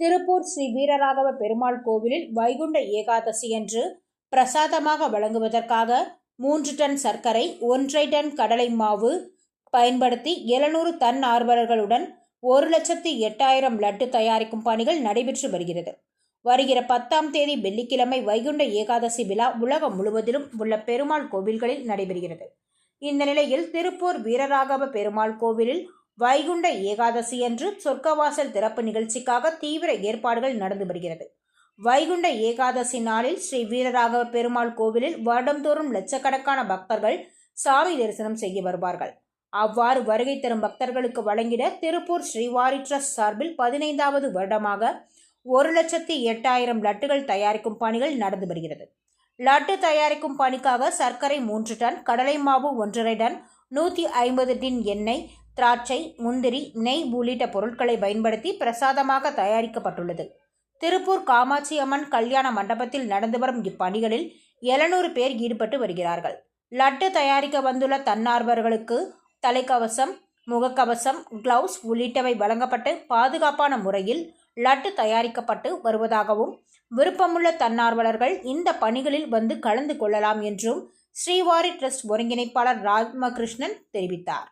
திருப்பூர் ஸ்ரீ வீரராகவ பெருமாள் கோவிலில் வைகுண்ட ஏகாதசி அன்று பிரசாதமாக வழங்குவதற்காக மூன்று டன் சர்க்கரை ஒன்றை டன் கடலை மாவு பயன்படுத்தி எழுநூறு தன் ஆர்வலர்களுடன் ஒரு லட்சத்தி எட்டாயிரம் லட்டு தயாரிக்கும் பணிகள் நடைபெற்று வருகிறது. வருகிற பத்தாம் தேதி வெள்ளிக்கிழமை வைகுண்ட ஏகாதசி விழா உலகம் முழுவதிலும் உள்ள பெருமாள் கோவில்களில் நடைபெறுகிறது. இந்த நிலையில் திருப்பூர் வீரராகவ பெருமாள் கோவிலில் வைகுண்ட ஏகாதசி அன்று சொர்க்கவாசல் திறப்பு நிகழ்ச்சிக்காக தீவிர ஏற்பாடுகள் நடந்து வருகிறது. வைகுண்ட ஏகாதசி நாளில் ஸ்ரீ வீரராகவ பெருமாள் கோவிலில் வருடந்தோறும் லட்சக்கணக்கான பக்தர்கள் சாமி தரிசனம் செய்ய வருவார்கள். அவ்வாறு வருகை தரும் பக்தர்களுக்கு வழங்கிட திருப்பூர் ஸ்ரீவாரி ட்ரஸ்ட் சார்பில் பதினைந்தாவது வருடமாக ஒரு லட்சத்தி எட்டாயிரம் லட்டுகள் தயாரிக்கும் பணிகள் நடந்து வருகிறது. லட்டு தயாரிக்கும் பணிக்காக சர்க்கரை மூன்று டன் கடலை மாவு ஒன்றரை டன் நூற்றி ஐம்பது டின் எண்ணெய் திராட்சை முந்திரி நெய் உள்ளிட்ட பொருட்களை பயன்படுத்தி பிரசாதமாக தயாரிக்கப்பட்டுள்ளது. திருப்பூர் காமாட்சி அம்மன் கல்யாண மண்டபத்தில் நடந்து வரும் இப்பணிகளில் எழுநூறு பேர் ஈடுபட்டு வருகிறார்கள். லட்டு தயாரிக்க வந்துள்ள தன்னார்வர்களுக்கு தலைக்கவசம் முகக்கவசம் கிளவுஸ் உள்ளிட்டவை வழங்கப்பட்டு பாதுகாப்பான முறையில் லட்டு தயாரிக்கப்பட்டு வருவதாகவும் விருப்பமுள்ள தன்னார்வலர்கள் இந்த பணிகளில் வந்து கலந்து கொள்ளலாம் என்றும் ஸ்ரீவாரி ட்ரஸ்ட் ஒருங்கிணைப்பாளர் ராமகிருஷ்ணன் தெரிவித்தார்.